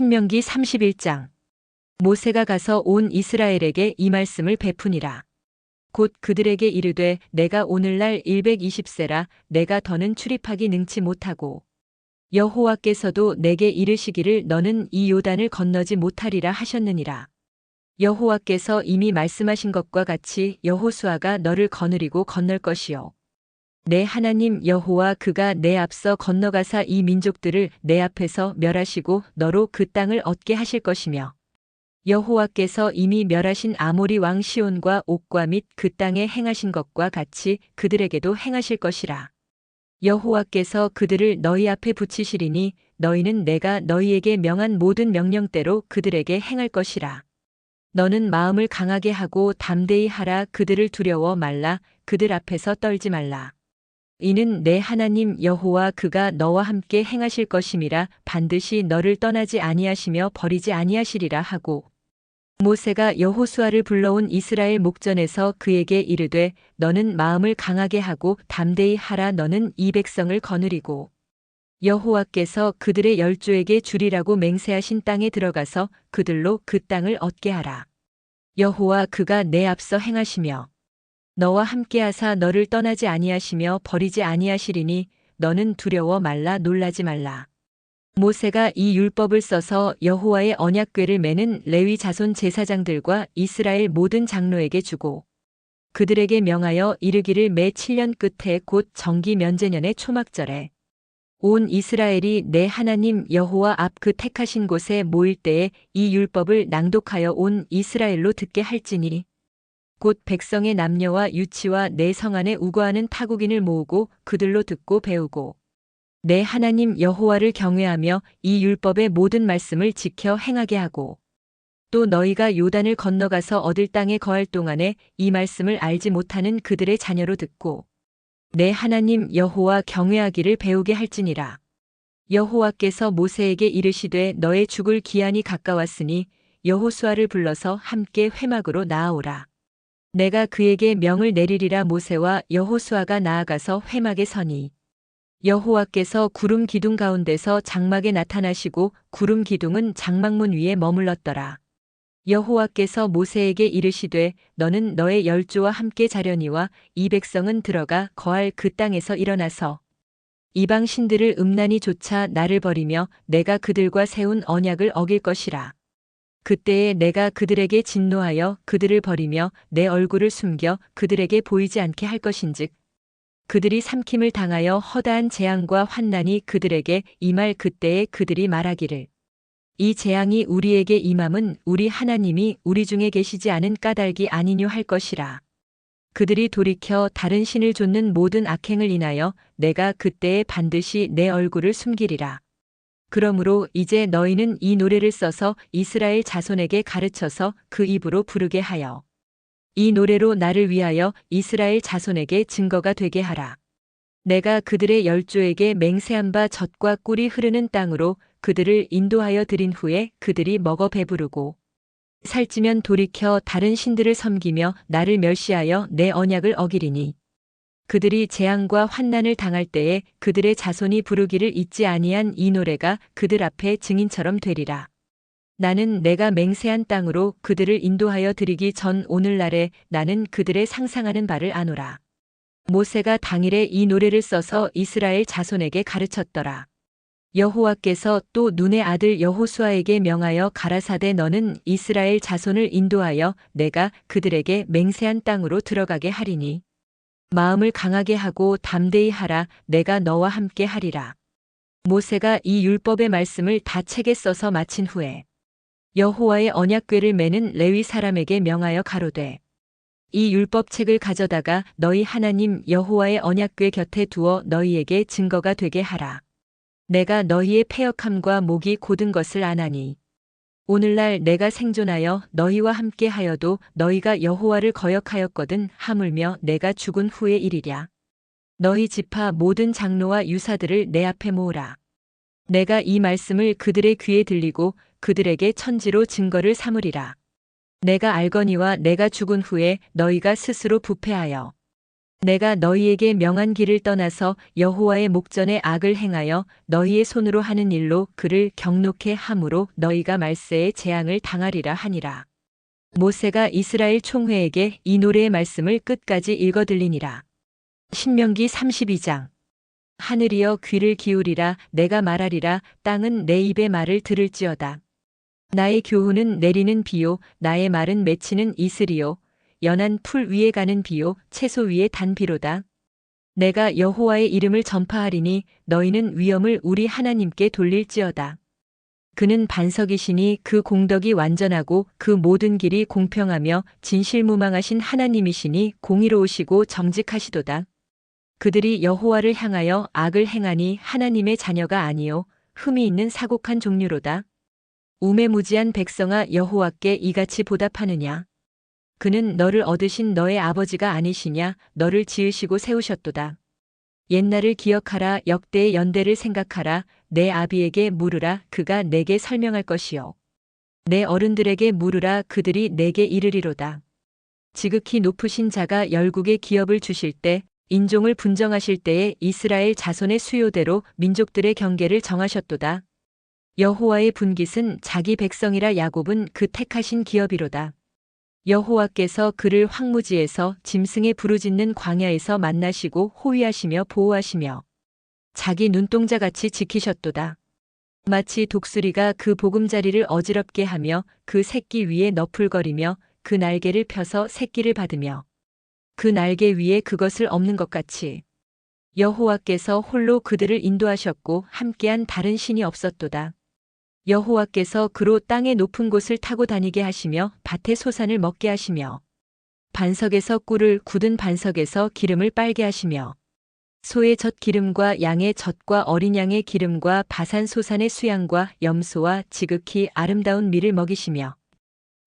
신명기 31장 모세가 가서 온 이스라엘에게 이 말씀을 베푸니라. 곧 그들에게 이르되 내가 오늘날 120세라 내가 더는 출입하기 능치 못하고 여호와께서도 내게 이르시기를 너는 이 요단을 건너지 못하리라 하셨느니라. 여호와께서 이미 말씀하신 것과 같이 여호수아가 너를 거느리고 건널 것이요. 내 하나님 여호와 그가 내 앞서 건너가사 이 민족들을 내 앞에서 멸하시고 너로 그 땅을 얻게 하실 것이며 여호와께서 이미 멸하신 아모리 왕 시온과 옥과 및 그 땅에 행하신 것과 같이 그들에게도 행하실 것이라. 여호와께서 그들을 너희 앞에 붙이시리니 너희는 내가 너희에게 명한 모든 명령대로 그들에게 행할 것이라. 너는 마음을 강하게 하고 담대히 하라 그들을 두려워 말라 그들 앞에서 떨지 말라. 이는 내 하나님 여호와 그가 너와 함께 행하실 것임이라 반드시 너를 떠나지 아니하시며 버리지 아니하시리라 하고 모세가 여호수아를 불러온 이스라엘 목전에서 그에게 이르되 너는 마음을 강하게 하고 담대히 하라 너는 이 백성을 거느리고 여호와께서 그들의 열조에게 주리라고 맹세하신 땅에 들어가서 그들로 그 땅을 얻게 하라. 여호와 그가 내 앞서 행하시며 너와 함께하사 너를 떠나지 아니하시며 버리지 아니하시리니 너는 두려워 말라 놀라지 말라. 모세가 이 율법을 써서 여호와의 언약궤를 매는 레위 자손 제사장들과 이스라엘 모든 장로에게 주고 그들에게 명하여 이르기를 매 7년 끝에 곧 정기 면제년의 초막절에 온 이스라엘이 내 하나님 여호와 앞 그 택하신 곳에 모일 때에 이 율법을 낭독하여 온 이스라엘로 듣게 할지니 곧 백성의 남녀와 유치와 내 성 안에 우거하는 타국인을 모으고 그들로 듣고 배우고 내 하나님 여호와를 경외하며 이 율법의 모든 말씀을 지켜 행하게 하고 또 너희가 요단을 건너가서 얻을 땅에 거할 동안에 이 말씀을 알지 못하는 그들의 자녀로 듣고 내 하나님 여호와 경외하기를 배우게 할지니라. 여호와께서 모세에게 이르시되 너의 죽을 기한이 가까웠으니 여호수아를 불러서 함께 회막으로 나아오라. 내가 그에게 명을 내리리라 모세와 여호수아가 나아가서 회막에 서니 여호와께서 구름 기둥 가운데서 장막에 나타나시고 구름 기둥은 장막문 위에 머물렀더라. 여호와께서 모세에게 이르시되 너는 너의 열조와 함께 자려니와 이 백성은 들어가 거할 그 땅에서 일어나서 이방 신들을 음란히 쫓아 나를 버리며 내가 그들과 세운 언약을 어길 것이라. 그때에 내가 그들에게 진노하여 그들을 버리며 내 얼굴을 숨겨 그들에게 보이지 않게 할 것인즉 그들이 삼킴을 당하여 허다한 재앙과 환난이 그들에게 임할 그때에 그들이 말하기를 이 재앙이 우리에게 임함은 우리 하나님이 우리 중에 계시지 않은 까닭이 아니뇨 할 것이라. 그들이 돌이켜 다른 신을 좇는 모든 악행을 인하여 내가 그때에 반드시 내 얼굴을 숨기리라. 그러므로 이제 너희는 이 노래를 써서 이스라엘 자손에게 가르쳐서 그 입으로 부르게 하여 이 노래로 나를 위하여 이스라엘 자손에게 증거가 되게 하라. 내가 그들의 열조에게 맹세한 바 젖과 꿀이 흐르는 땅으로 그들을 인도하여 드린 후에 그들이 먹어 배부르고 살찌면 돌이켜 다른 신들을 섬기며 나를 멸시하여 내 언약을 어기리니 그들이 재앙과 환난을 당할 때에 그들의 자손이 부르기를 잊지 아니한 이 노래가 그들 앞에 증인처럼 되리라. 나는 내가 맹세한 땅으로 그들을 인도하여 드리기 전 오늘날에 나는 그들의 상상하는 바를 아노라. 모세가 당일에 이 노래를 써서 이스라엘 자손에게 가르쳤더라. 여호와께서 또 눈의 아들 여호수아에게 명하여 가라사대 너는 이스라엘 자손을 인도하여 내가 그들에게 맹세한 땅으로 들어가게 하리니 마음을 강하게 하고 담대히 하라 내가 너와 함께 하리라. 모세가 이 율법의 말씀을 다 책에 써서 마친 후에 여호와의 언약궤를 매는 레위 사람에게 명하여 가로되 이 율법책을 가져다가 너희 하나님 여호와의 언약궤 곁에 두어 너희에게 증거가 되게 하라. 내가 너희의 패역함과 목이 곧은 것을 아나니 오늘날 내가 생존하여 너희와 함께 하여도 너희가 여호와를 거역하였거든 하물며 내가 죽은 후의 일이랴. 너희 지파 모든 장로와 유사들을 내 앞에 모으라. 내가 이 말씀을 그들의 귀에 들리고 그들에게 천지로 증거를 삼으리라. 내가 알거니와 내가 죽은 후에 너희가 스스로 부패하여 내가 너희에게 명한 길을 떠나서 여호와의 목전에 악을 행하여 너희의 손으로 하는 일로 그를 경록해 함으로 너희가 말세에 재앙을 당하리라 하니라. 모세가 이스라엘 총회에게 이 노래의 말씀을 끝까지 읽어 들리니라. 신명기 32장 하늘이여 귀를 기울이라 내가 말하리라 땅은 내 입의 말을 들을지어다. 나의 교훈은 내리는 비요 나의 말은 맺히는 이슬이요 연한 풀 위에 가는 비요 채소 위에 단 비로다. 내가 여호와의 이름을 전파하리니 너희는 위엄을 우리 하나님께 돌릴지어다. 그는 반석이시니 그 공덕이 완전하고 그 모든 길이 공평하며 진실무망하신 하나님이시니 공의로우시고 정직하시도다. 그들이 여호와를 향하여 악을 행하니 하나님의 자녀가 아니요 흠이 있는 사곡한 종류로다. 우매무지한 백성아 여호와께 이같이 보답하느냐 그는 너를 얻으신 너의 아버지가 아니시냐 너를 지으시고 세우셨도다. 옛날을 기억하라 역대의 연대를 생각하라 내 아비에게 물으라 그가 내게 설명할 것이요 내 어른들에게 물으라 그들이 내게 이르리로다. 지극히 높으신 자가 열국의 기업을 주실 때 인종을 분정하실 때에 이스라엘 자손의 수요대로 민족들의 경계를 정하셨도다. 여호와의 분깃은 자기 백성이라 야곱은 그 택하신 기업이로다. 여호와께서 그를 황무지에서 짐승의 부르짖는 광야에서 만나시고 호위하시며 보호하시며 자기 눈동자같이 지키셨도다. 마치 독수리가 그 보금자리를 어지럽게 하며 그 새끼 위에 너풀거리며 그 날개를 펴서 새끼를 받으며 그 날개 위에 그것을 엎는 것 같이 여호와께서 홀로 그들을 인도하셨고 함께한 다른 신이 없었도다. 여호와께서 그로 땅의 높은 곳을 타고 다니게 하시며 밭의 소산을 먹게 하시며 반석에서 꿀을 굳은 반석에서 기름을 빨게 하시며 소의 젖 기름과 양의 젖과 어린 양의 기름과 바산 소산의 수양과 염소와 지극히 아름다운 밀을 먹이시며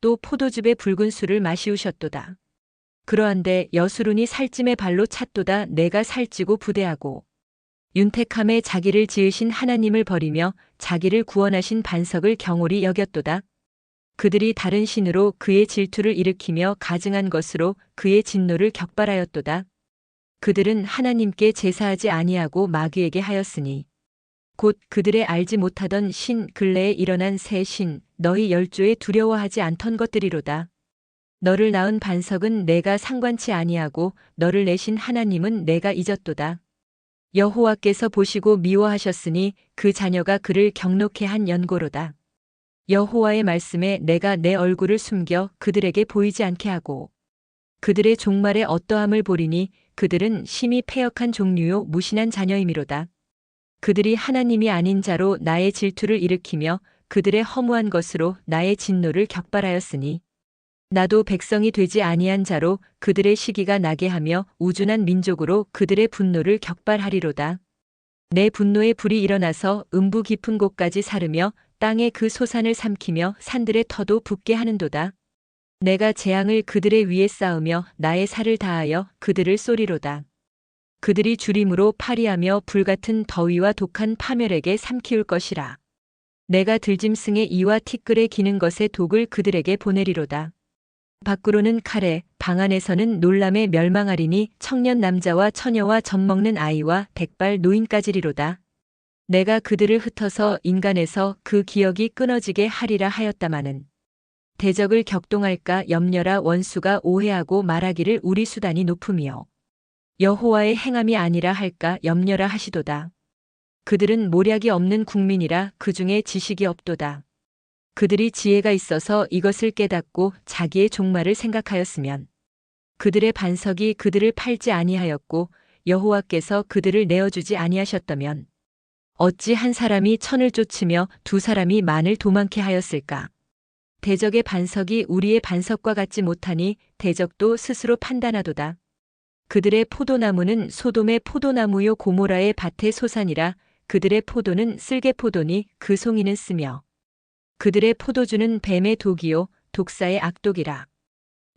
또 포도즙의 붉은 술을 마시우셨도다. 그러한데 여수룬이 살찜의 발로 찼도다 내가 살찌고 부대하고 윤택함에 자기를 지으신 하나님을 버리며 자기를 구원하신 반석을 경홀히 여겼도다. 그들이 다른 신으로 그의 질투를 일으키며 가증한 것으로 그의 진노를 격발하였도다. 그들은 하나님께 제사하지 아니하고 마귀에게 하였으니 곧 그들의 알지 못하던 신 근래에 일어난 새 신 너희 열조에 두려워하지 않던 것들이로다. 너를 낳은 반석은 내가 상관치 아니하고 너를 내신 하나님은 내가 잊었도다. 여호와께서 보시고 미워하셨으니 그 자녀가 그를 경록해 한 연고로다. 여호와의 말씀에 내가 내 얼굴을 숨겨 그들에게 보이지 않게 하고 그들의 종말에 어떠함을 보리니 그들은 심히 패역한 종류요 무신한 자녀이미로다. 그들이 하나님이 아닌 자로 나의 질투를 일으키며 그들의 허무한 것으로 나의 진노를 격발하였으니 나도 백성이 되지 아니한 자로 그들의 시기가 나게 하며 우준한 민족으로 그들의 분노를 격발하리로다. 내 분노의 불이 일어나서 음부 깊은 곳까지 사르며 땅의 그 소산을 삼키며 산들의 터도 붓게 하는도다. 내가 재앙을 그들의 위에 쌓으며 나의 살을 다하여 그들을 쏘리로다. 그들이 주림으로 파리하며 불같은 더위와 독한 파멸에게 삼키울 것이라. 내가 들짐승의 이와 티끌에 기는 것의 독을 그들에게 보내리로다. 밖으로는 칼에, 방 안에서는 놀람에 멸망하리니 청년 남자와 처녀와 젖먹는 아이와 백발 노인까지리로다. 내가 그들을 흩어서 인간에서 그 기억이 끊어지게 하리라 하였다마는 대적을 격동할까 염려라 원수가 오해하고 말하기를 우리 수단이 높음이요 여호와의 행함이 아니라 할까 염려라 하시도다. 그들은 모략이 없는 국민이라 그 중에 지식이 없도다. 그들이 지혜가 있어서 이것을 깨닫고 자기의 종말을 생각하였으면 그들의 반석이 그들을 팔지 아니하였고 여호와께서 그들을 내어주지 아니하셨다면 어찌 한 사람이 천을 쫓으며 두 사람이 만을 도망케 하였을까? 대적의 반석이 우리의 반석과 같지 못하니 대적도 스스로 판단하도다. 그들의 포도나무는 소돔의 포도나무요 고모라의 밭의 소산이라 그들의 포도는 쓸개 포도니 그 송이는 쓰며 그들의 포도주는 뱀의 독이요 독사의 악독이라.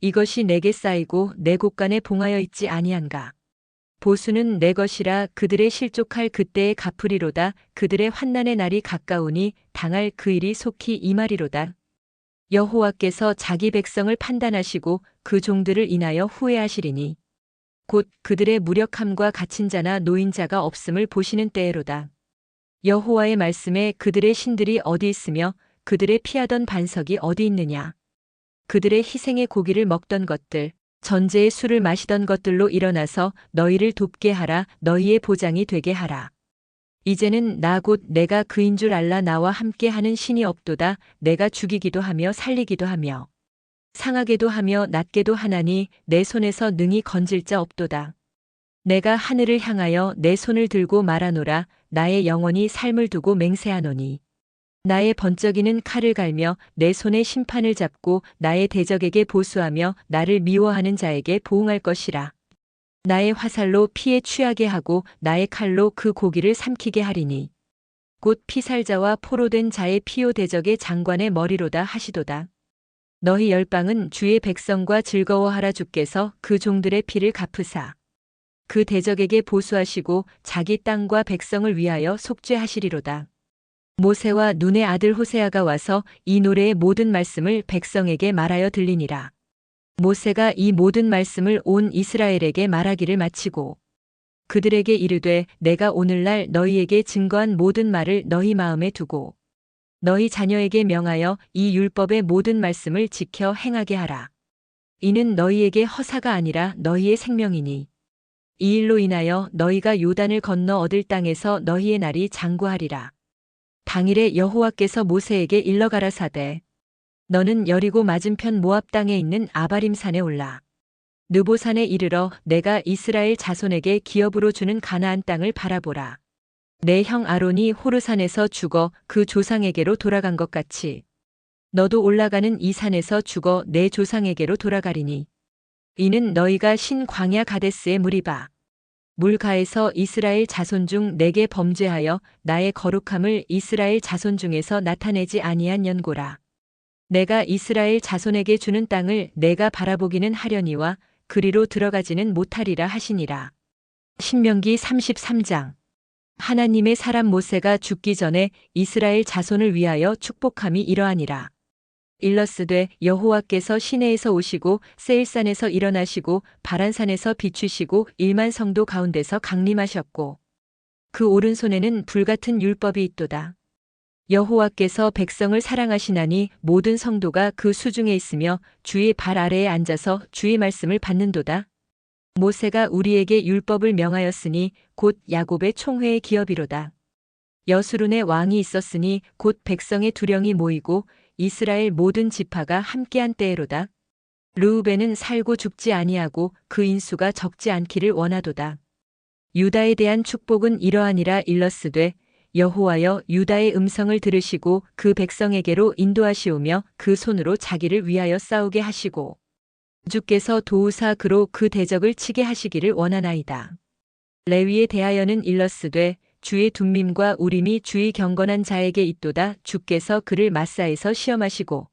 이것이 내게 쌓이고 내 곳간에 봉하여 있지 아니한가. 보수는 내 것이라 그들의 실족할 그때에 갚으리로다. 그들의 환난의 날이 가까우니 당할 그 일이 속히 임하리로다. 여호와께서 자기 백성을 판단하시고 그 종들을 인하여 후회하시리니 곧 그들의 무력함과 갇힌 자나 노인자가 없음을 보시는 때에로다. 여호와의 말씀에 그들의 신들이 어디 있으며 그들의 피하던 반석이 어디 있느냐. 그들의 희생의 고기를 먹던 것들, 전제의 술을 마시던 것들로 일어나서 너희를 돕게 하라, 너희의 보장이 되게 하라. 이제는 나 곧 내가 그인 줄 알라 나와 함께 하는 신이 없도다, 내가 죽이기도 하며 살리기도 하며. 상하게도 하며 낮게도 하나니 내 손에서 능히 건질 자 없도다. 내가 하늘을 향하여 내 손을 들고 말하노라 나의 영혼이 삶을 두고 맹세하노니 나의 번쩍이는 칼을 갈며 내 손에 심판을 잡고 나의 대적에게 보수하며 나를 미워하는 자에게 보응할 것이라. 나의 화살로 피에 취하게 하고 나의 칼로 그 고기를 삼키게 하리니 곧 피살자와 포로된 자의 피요 대적의 장관의 머리로다 하시도다. 너희 열방은 주의 백성과 즐거워하라 주께서 그 종들의 피를 갚으사 그 대적에게 보수하시고 자기 땅과 백성을 위하여 속죄하시리로다. 모세와 눈의 아들 호세아가 와서 이 노래의 모든 말씀을 백성에게 말하여 들리니라. 모세가 이 모든 말씀을 온 이스라엘에게 말하기를 마치고 그들에게 이르되 내가 오늘날 너희에게 증거한 모든 말을 너희 마음에 두고 너희 자녀에게 명하여 이 율법의 모든 말씀을 지켜 행하게 하라. 이는 너희에게 허사가 아니라 너희의 생명이니 이 일로 인하여 너희가 요단을 건너 얻을 땅에서 너희의 날이 장구하리라. 당일에 여호와께서 모세에게 일러 가라 사대. 너는 여리고 맞은편 모압 땅에 있는 아바림 산에 올라. 느보산에 이르러 내가 이스라엘 자손에게 기업으로 주는 가나안 땅을 바라보라. 내 형 아론이 호르산에서 죽어 그 조상에게로 돌아간 것 같이. 너도 올라가는 이 산에서 죽어 내 조상에게로 돌아가리니. 이는 너희가 신 광야 가데스의 무리바 물가에서 이스라엘 자손 중 내게 범죄하여 나의 거룩함을 이스라엘 자손 중에서 나타내지 아니한 연고라. 내가 이스라엘 자손에게 주는 땅을 내가 바라보기는 하려니와 그리로 들어가지는 못하리라 하시니라. 신명기 33장 하나님의 사람 모세가 죽기 전에 이스라엘 자손을 위하여 축복함이 이러하니라. 일러스되 여호와께서 시내에서 오시고 세일산에서 일어나시고 바란산에서 비추시고 일만 성도 가운데서 강림하셨고 그 오른손에는 불같은 율법이 있도다. 여호와께서 백성을 사랑하시나니 모든 성도가 그 수중에 있으며 주의 발 아래에 앉아서 주의 말씀을 받는도다. 모세가 우리에게 율법을 명하였으니 곧 야곱의 총회의 기업이로다. 여수룬의 왕이 있었으니 곧 백성의 두령이 모이고 이스라엘 모든 지파가 함께한 때에로다. 르우벤은 살고 죽지 아니하고 그 인수가 적지 않기를 원하도다. 유다에 대한 축복은 이러하니라 일러스되 여호와여 유다의 음성을 들으시고 그 백성에게로 인도하시오며 그 손으로 자기를 위하여 싸우게 하시고 주께서 도우사 그로 그 대적을 치게 하시기를 원하나이다. 레위에 대하여는 일러스되 주의 둠밈과 우림이 주의 경건한 자에게 있도다 주께서 그를 마사에서 시험하시고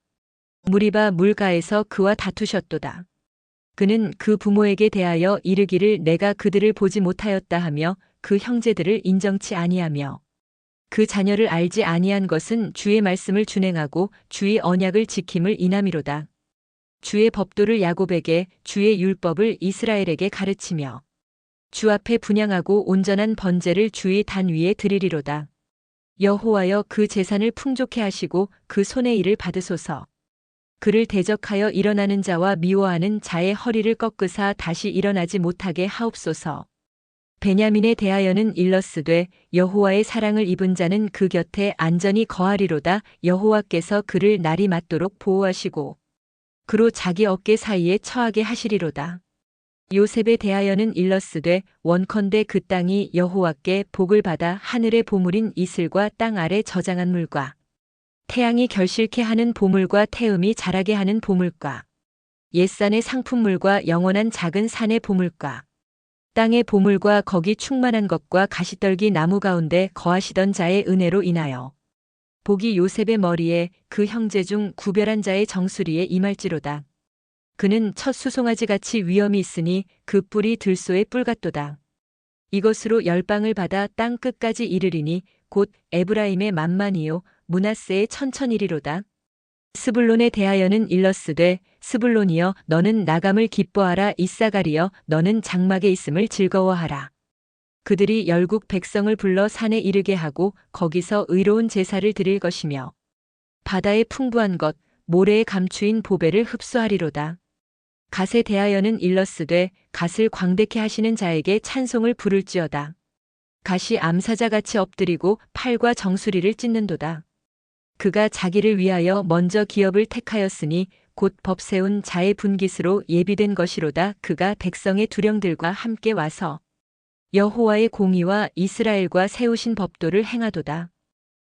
무리바 물가에서 그와 다투셨도다. 그는 그 부모에게 대하여 이르기를 내가 그들을 보지 못하였다 하며 그 형제들을 인정치 아니하며 그 자녀를 알지 아니한 것은 주의 말씀을 준행하고 주의 언약을 지킴을 인함이로다. 주의 법도를 야곱에게 주의 율법을 이스라엘에게 가르치며 주 앞에 분양하고 온전한 번제를 주의 단 위에 드리리로다. 여호와여 그 재산을 풍족해 하시고 그 손의 일을 받으소서. 그를 대적하여 일어나는 자와 미워하는 자의 허리를 꺾으사 다시 일어나지 못하게 하옵소서. 베냐민에 대하여는 일러스되 여호와의 사랑을 입은 자는 그 곁에 안전히 거하리로다 여호와께서 그를 날이 맞도록 보호하시고 그로 자기 어깨 사이에 처하게 하시리로다. 요셉에 대하여는 일러스되 원컨대 그 땅이 여호와께 복을 받아 하늘의 보물인 이슬과 땅 아래 저장한 물과 태양이 결실케 하는 보물과 태음이 자라게 하는 보물과 옛산의 상품물과 영원한 작은 산의 보물과 땅의 보물과 거기 충만한 것과 가시떨기 나무 가운데 거하시던 자의 은혜로 인하여 복이 요셉의 머리에 그 형제 중 구별한 자의 정수리에 임할지로다. 그는 첫 수송아지 같이 위엄이 있으니 그 뿔이 들소의 뿔 같도다. 이것으로 열방을 받아 땅 끝까지 이르리니 곧 에브라임의 만만이요 문하세의 천천이리로다. 스불론에 대하여는 일러스되 스불론이여 너는 나감을 기뻐하라 이사가리여 너는 장막에 있음을 즐거워하라. 그들이 열국 백성을 불러 산에 이르게 하고 거기서 의로운 제사를 드릴 것이며 바다의 풍부한 것 모래에 감추인 보배를 흡수하리로다. 갓에 대하여는 일러스되 갓을 광대케 하시는 자에게 찬송을 부를지어다. 갓이 암사자같이 엎드리고 팔과 정수리를 찢는도다. 그가 자기를 위하여 먼저 기업을 택하였으니 곧 법 세운 자의 분깃으로 예비된 것이로다. 그가 백성의 두령들과 함께 와서 여호와의 공의와 이스라엘과 세우신 법도를 행하도다.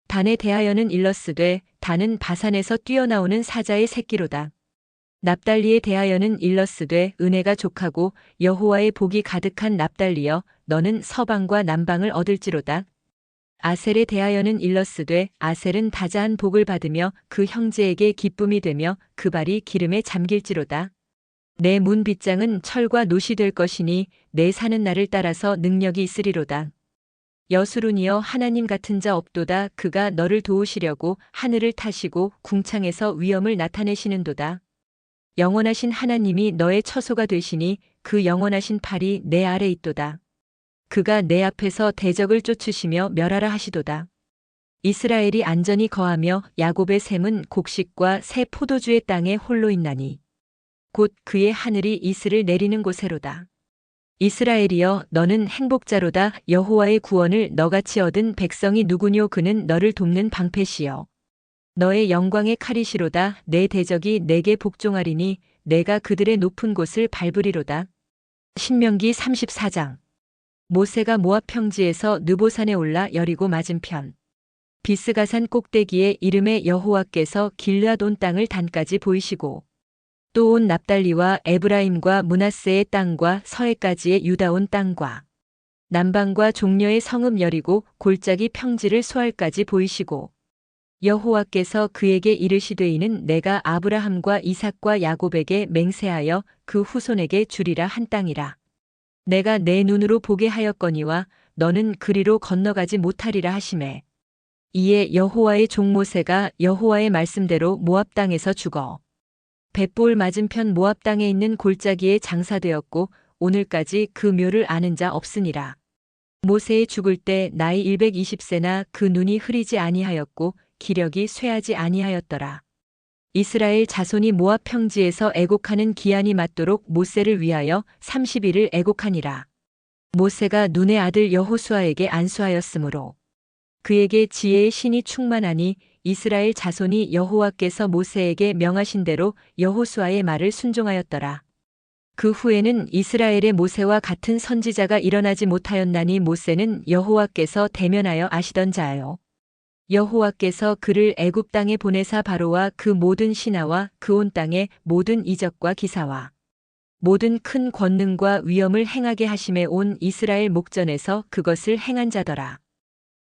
단에 대하여는 일러스되 단은 바산에서 뛰어나오는 사자의 새끼로다. 납달리에 대하여는 일러스되 은혜가 족하고 여호와의 복이 가득한 납달리여 너는 서방과 남방을 얻을지로다. 아셀에 대하여는 일러스되 아셀은 다자한 복을 받으며 그 형제에게 기쁨이 되며 그 발이 기름에 잠길지로다. 내 문 빗장은 철과 노시 될 것이니 내 사는 날을 따라서 능력이 있으리로다. 여수룬이여 하나님 같은 자 없도다 그가 너를 도우시려고 하늘을 타시고 궁창에서 위엄을 나타내시는도다. 영원하신 하나님이 너의 처소가 되시니 그 영원하신 팔이 내 아래 있도다. 그가 내 앞에서 대적을 쫓으시며 멸하라 하시도다. 이스라엘이 안전히 거하며 야곱의 샘은 곡식과 새 포도주의 땅에 홀로 있나니 곧 그의 하늘이 이슬을 내리는 곳에로다. 이스라엘이여 너는 행복자로다 여호와의 구원을 너같이 얻은 백성이 누구뇨 그는 너를 돕는 방패시여 너의 영광의 칼이시로다. 내 대적이 내게 복종하리니 내가 그들의 높은 곳을 밟으리로다. 신명기 34장. 모세가 모압 평지에서 느보산에 올라 여리고 맞은편 비스가산 꼭대기에 이름의 여호와께서 온 땅을 단까지 보이시고 또 온 납달리와 에브라임과 문하세의 땅과 서해까지의 유다 온 땅과 남방과 종려의 성읍 여리고 골짜기 평지를 소알까지 보이시고 여호와께서 그에게 이르시되 이는 내가 아브라함과 이삭과 야곱에게 맹세하여 그 후손에게 주리라 한 땅이라. 내가 내 눈으로 보게 하였거니와 너는 그리로 건너가지 못하리라 하심에. 이에 여호와의 종 모세가 여호와의 말씀대로 모압 땅에서 죽어. 벳볼 맞은편 모압 땅에 있는 골짜기에 장사되었고 오늘까지 그 묘를 아는 자 없으니라. 모세의 죽을 때 나이 120세나 그 눈이 흐리지 아니하였고 기력이 쇠하지 아니하였더라. 이스라엘 자손이 모압 평지에서 애곡하는 기한이 맞도록 모세를 위하여 30일을 애곡하니라. 모세가 눈의 아들 여호수아에게 안수하였으므로 그에게 지혜의 신이 충만하니 이스라엘 자손이 여호와께서 모세에게 명하신 대로 여호수아의 말을 순종하였더라. 그 후에는 이스라엘의 모세와 같은 선지자가 일어나지 못하였나니 모세는 여호와께서 대면하여 아시던 자요. 여호와께서 그를 애굽 땅에 보내사 바로와 그 모든 신하와 그 온 땅의 모든 이적과 기사와 모든 큰 권능과 위엄을 행하게 하심에 온 이스라엘 목전에서 그것을 행한 자더라.